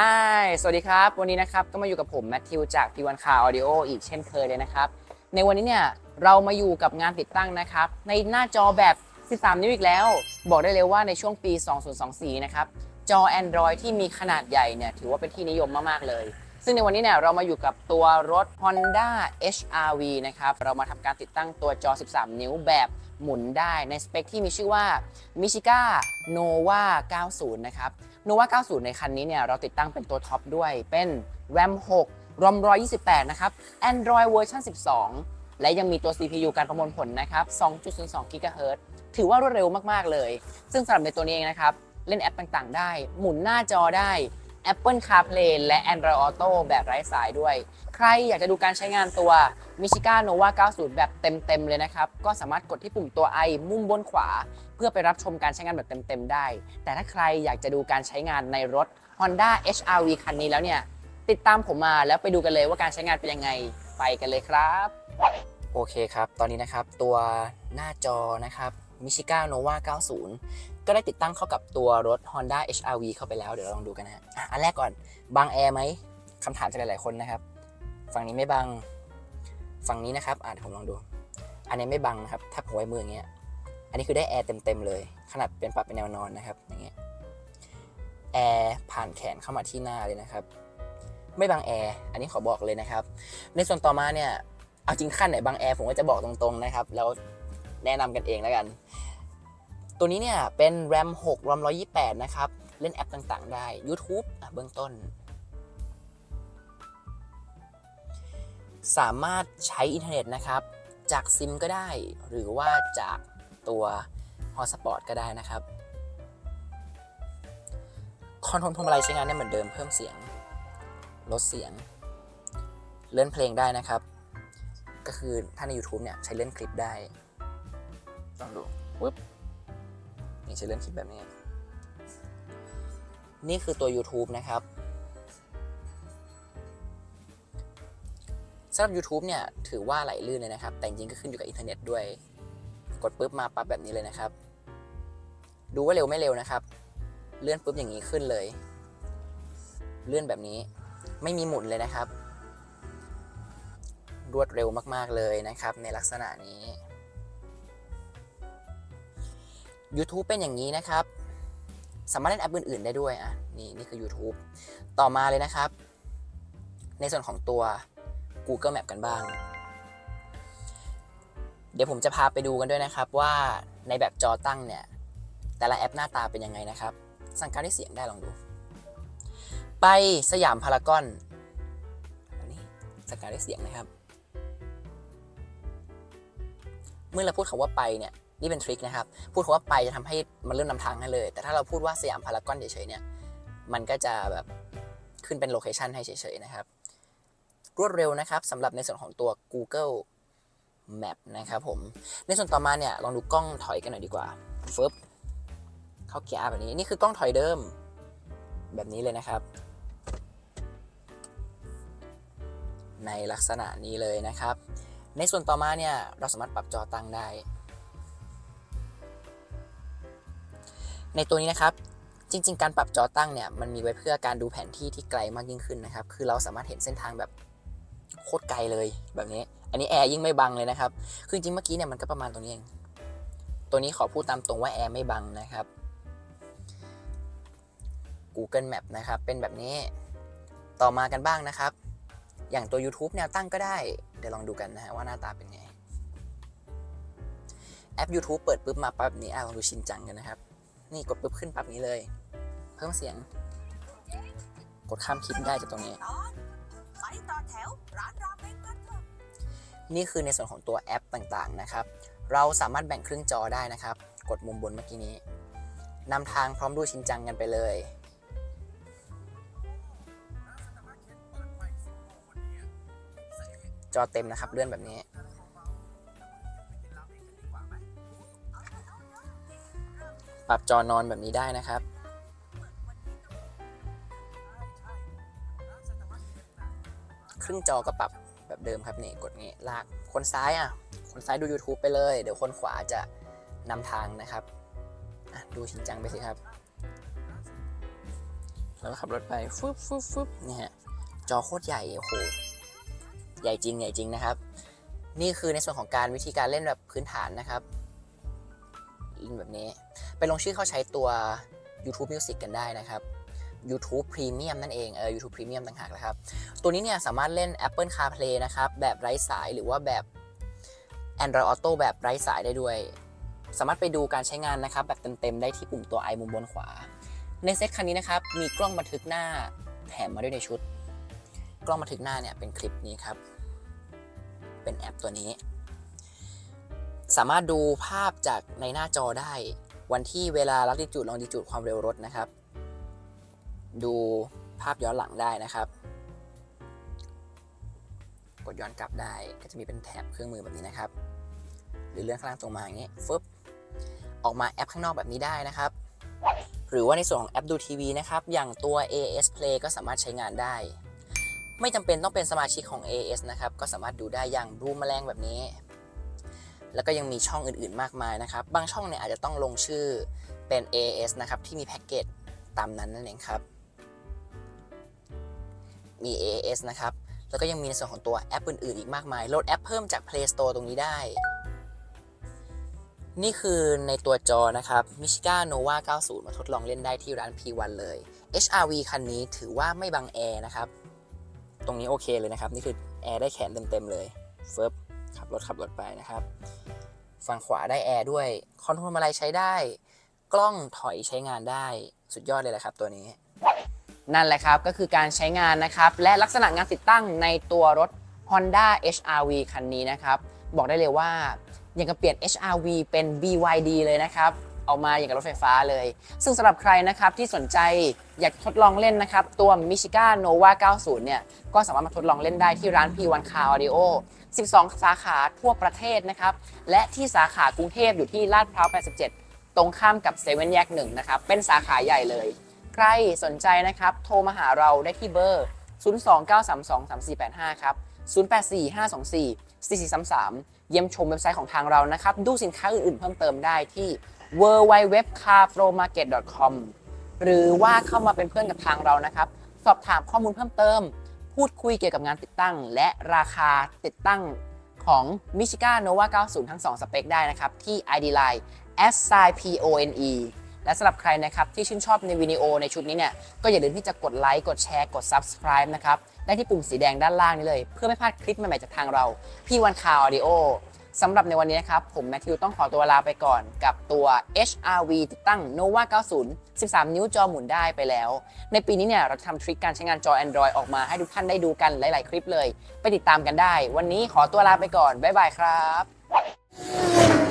Hi สวัสดีครับ วันนี้นะครับก็มาอยู่กับผมแมทธิวจาก P1 Car Audio อีกเช่นเคยเลยนะครับ ในวันนี้เนี่ยเรามาอยู่กับงานติดตั้งนะครับ ในหน้าจอแบบ 13 นิ้วอีกแล้ว บอกได้เลยว่าในช่วงปี 2024 นะครับ จอ Android ที่มีขนาดใหญ่เนี่ยถือว่าเป็นที่นิยมมากๆเลย ซึ่งในวันนี้เนี่ยเรามาอยู่กับตัวรถ Honda HRV นะครับ เรามาทำการติดตั้งตัวจอ 13 นิ้วแบบหมุนได้ในสเปคที่มีชื่อว่า Michiga Nova 90 นะครับ โนวา90 ในคันนี้เนี่ยเราติดตั้งเป็นตัวท็อปด้วยเป็น RAM 6 ROM 128 นะครับ Android เวอร์ชัน12 และยังมีตัว CPU การประมวลผลนะครับ 2.02 GHz ถือว่ารวดเร็วมาก ๆ เลย ซึ่งสำหรับในตัวนี้เองนะครับ เล่นแอปต่างๆ ได้ หมุนหน้าจอได้ Apple CarPlay และ Android Auto แบบไร้สายด้วย ใครอยากจะดูการใช้งานตัว Michiga Nova 90 แบบเต็ม ๆ เลยนะครับ ก็สามารถกดที่ปุ่มตัว i มุมบนขวา เพื่อไปรับชมการใช้งานแบบเต็ม ๆ ได้ แต่ถ้าใครอยากจะดูการใช้งานในรถ Honda HRV คันนี้แล้วเนี่ย ติดตามผมมาแล้วไปดูกันเลยว่าการใช้งานเป็นยังไงไปกันเลยครับ โอเคครับ ตอนนี้นะครับตัวหน้าจอนะครับ Michiga Nova 90 ก็ได้ติดตั้งเข้ากับตัวรถ Honda HRV เข้าไปแล้วเดี๋ยวเราลองดูกันนะฮะอันแรกก่อนบังแอร์ไหมคำถามจากหลายๆคนนะครับ ฝั่งนี้ไม่บัง ฝั่งนี้นะครับอะเดี๋ยวผมลองดู อันนี้ไม่บังนะครับถ้าผมไว้มืออย่างเงี้ยอันนี้คือได้แอร์เต็มๆเลย ขนาดเป็นปรับเป็นแนวนอนนะครับอย่างเงี้ยแอร์ผ่านแขนเข้ามาที่หน้าเลยนะครับ ไม่บังแอร์อันนี้ขอบอกเลยนะครับ ในส่วนต่อมาเนี่ยเอาจริงขั้นไหนบังแอร์ผมก็จะบอกตรงๆนะครับ แล้ว แนะนำกันเองแล้วกัน ตัวนี้เนี่ยเป็น RAM 6 ROM 128 นะครับ เล่นแอปต่างๆ ได้ YouTube เบื้องต้น สามารถใช้อินเทอร์เน็ตนะครับ จากซิมก็ได้ หรือว่าจากตัวฮอสปอตก็ได้นะครับคอนโทรลพวงมาลัยใช้งานได้เหมือนเดิมเพิ่มเสียง ลดเสียง เลื่อนเพลงได้นะครับ ก็คือถ้าใน YouTube เนี่ย ใช้เลื่อนคลิปได้ ลองดูปึ๊บนี่ใช้เลื่อนคลิปแบบนี้ นี่คือตัว YouTube นะครับสำหรับ YouTube เนี่ย ถือว่าไหลลื่นเลยนะครับ แต่จริงก็ขึ้นอยู่กับอินเทอร์เน็ตด้วย กดปุ๊บมาปั๊บแบบนี้เลยนะครับ ดูว่าเร็วไม่เร็วนะครับ เลื่อนปุ๊บอย่างนี้ขึ้นเลย เลื่อนแบบนี้ ไม่มีหมุนเลยนะครับ รวดเร็วมากๆเลยนะครับ ในลักษณะนี้ YouTube เป็นอย่างนี้นะครับ สามารถเล่นแอปอื่น ๆ ได้ด้วยอะนี่นี่คือ YouTube ต่อมาเลยนะครับ ในส่วนของตัว Google Map กันบ้าง เดี๋ยวผมจะพาไปดูกันด้วยนะครับว่าในแบบจอตั้งเนี่ยแต่ละแอปหน้าตาเป็นยังไงนะครับ สั่งการด้วยเสียงได้ลองดู ไปสยามพารากอนนี้สั่งการด้วยเสียงนะครับ เมื่อเราพูดคำว่าไปเนี่ย นี่เป็นทริคนะครับ พูดคำว่าไปจะทำให้มันเริ่มนำทางให้เลย แต่ถ้าเราพูดว่าสยามพารากอนเฉยๆเนี่ยมันก็จะแบบขึ้นเป็นโลเคชันให้เฉยๆนะครับ รวดเร็วนะครับสำหรับในส่วนของตัว Google Map นะครับผม ในส่วนต่อมาเนี่ยลองดูกล้องถอยกันหน่อยดีกว่าฟึบเข้าเกียร์แบบนี้ นี่คือกล้องถอยเดิมแบบนี้เลยนะครับ ในลักษณะนี้เลยนะครับ ในส่วนต่อมาเนี่ยเราสามารถปรับจอตั้งได้ ในตัวนี้นะครับจริง ๆ การปรับจอตั้งเนี่ยมันมีไว้เพื่อการดูแผนที่ที่ไกลมากยิ่งขึ้นนะครับ คือเราสามารถเห็นเส้นทางแบบโคตรไกลเลยแบบนี้ อันนี้แอร์ยิ่งไม่บังเลยนะครับ คือจริงเมื่อกี้เนี่ยมันก็ประมาณตรงนี้เอง ตัวนี้ขอพูดตามตรงว่าแอร์ไม่บังนะครับ Google Map นะครับ เป็นแบบนี้ ต่อมากันบ้างนะครับ อย่างตัว YouTube แนวตั้งก็ได้ เดี๋ยวลองดูกันนะฮะว่าหน้าตาเป็นไง แอป YouTube เปิดปุ๊บมาปั๊บแบบนี้อะลองดูชินจังกันนะครับ นี่กดปุ๊บขึ้นปั๊บนี้เลย เพิ่มเสียง กดข้ามคลิปได้จากตรงนี้ นี่คือในส่วนของตัวแอปต่างๆนะครับ เราสามารถแบ่งครึ่งจอได้นะครับ กดมุมบนเมื่อกี้นี้นำทางพร้อมดูชินจังกันไปเลยจอเต็มนะครับเลื่อนแบบนี้ ปรับจอนอนแบบนี้ได้นะครับ ครึ่งจอก็ปรับแบบเดิมครับนี่กดงี้ลากคนซ้ายอะ คนซ้ายดู YouTube ไปเลย เดี๋ยวคนขวาจะนำทางนะครับดูชินจังไปสิครับ แล้วขับรถไปฟึบฟึบฟึบเนี่ยฮะจอโคตรใหญ่โอ้โหใหญ่จริงใหญ่จริงนะครับ นี่คือในส่วนของการวิธีการเล่นแบบพื้นฐานนะครับเล่นแบบนี้ ไปลงชื่อเข้าใช้ตัว YouTube Music กันได้นะครับ YouTube Premium นั่นเอง เออ YouTube Premium ต่างหากนะครับ ตัวนี้เนี่ยสามารถเล่น Apple CarPlay นะครับ แบบไร้สายหรือว่าแบบ Android Auto แบบไร้สายได้ด้วย สามารถไปดูการใช้งานนะครับ แบบเต็มๆ ได้ที่ปุ่มตัว i มุมบนขวา ในเซตคันนี้นะครับ มีกล้องบันทึกหน้าแถมมาด้วยในชุด กล้องบันทึกหน้าเนี่ยเป็นคลิปนี้ครับ เป็นแอปตัวนี้ สามารถดูภาพจากในหน้าจอได้ วันที่เวลาลักดิจูดลองดิจูดความเร็วรถนะครับ ดูภาพย้อนหลังได้นะครับ กดย้อนกลับได้ก็จะมีเป็นแถบเครื่องมือแบบนี้นะครับ หรือเลื่อนข้างล่างตรงมาอย่างนี้ฟึบออกมาแอปข้างนอกแบบนี้ได้นะครับ หรือว่าในส่วนของแอปดูทีวีนะครับ อย่างตัว AS Play ก็สามารถใช้งานได้ ไม่จำเป็นต้องเป็นสมาชิกของ AS นะครับ ก็สามารถดูได้อย่างบลูแมลงแบบนี้ แล้วก็ยังมีช่องอื่นๆมากมายนะครับ บางช่องเนี่ยอาจจะต้องลงชื่อเป็น AS นะครับที่มีแพ็กเกจตามนั้นนั่นเองครับ มี AS นะครับ แล้วก็ยังมีในส่วนของตัวแอปอื่นๆอีกมากมาย โหลดแอปเพิ่มจาก Play Store ตรงนี้ได้ นี่คือในตัวจอนะครับ Michiga Nova 90 มาทดลองเล่นได้ที่ร้าน P1 เลย HRV คันนี้ถือว่าไม่บังแอร์นะครับ ตรงนี้โอเคเลยนะครับ นี่คือแอร์ได้แขนเต็มๆเลยเฟิบ ขับรถขับรถไปนะครับฝั่งขวาได้แอร์ด้วยคอนโทรลอะไรใช้ได้ กล้องถอยใช้งานได้สุดยอดเลยแหละครับตัวนี้ นั่นแหละครับก็คือการใช้งานนะครับ และลักษณะงานติดตั้งในตัวรถ Honda HRV คันนี้นะครับ บอกได้เลยว่ายังกับเปลี่ยน HRV เป็น BYD เลยนะครับ ออกมาอย่างกับรถไฟฟ้าเลย ซึ่งสำหรับใครนะครับที่สนใจอยากทดลองเล่นนะครับ ตัว Michiga Nova 90 เนี่ย ก็สามารถมาทดลองเล่นได้ที่ร้าน P1 Car Audio 12 สาขาทั่วประเทศนะครับ และที่สาขากรุงเทพอยู่ที่ลาดพร้าว 87 ตรงข้ามกับเซเว่นแยกหนึ่งนะครับ เป็นสาขาใหญ่เลย ใครสนใจนะครับ โทรมาหาเราได้ที่เบอร์ 029323485 ครับ 0845244433 เยี่ยมชมเว็บไซต์ของทางเรานะครับ ดูสินค้าอื่นๆเพิ่มเติมได้ที่ www.carpromarket.com หรือว่าเข้ามาเป็นเพื่อนกับทางเรานะครับ สอบถามข้อมูลเพิ่มเติม พูดคุยเกี่ยวกับงานติดตั้ง และราคาติดตั้งของ Michiga Nova 90 ทั้ง 2 สเปคได้นะครับ ที่ ID Line s i p o n e และสำหรับใครนะครับที่ชื่นชอบในวิดีโอในชุดนี้เนี่ยก็อย่าลืมที่จะกดไลค์กดแชร์กด Subscribe นะครับได้ที่ปุ่มสีแดงด้านล่างนี้เลย เพื่อไม่พลาดคลิปใหม่ๆจากทางเราพี่วันคาวออดิโอสำหรับในวันนี้นะครับ ผมแมทธิวต้องขอตัวลาไปก่อนกับตัว HRV ติดตั้ง Nova 90 13 นิ้วจอหมุนได้ไปแล้ว ในปีนี้เนี่ยเราทำทริคการใช้งานจอ Android ออกมาให้ทุกท่านได้ดูกันหลาย ๆ คลิปเลย ไปติดตามกันได้ วันนี้ขอตัวลาไปก่อน บ๊ายบายครับ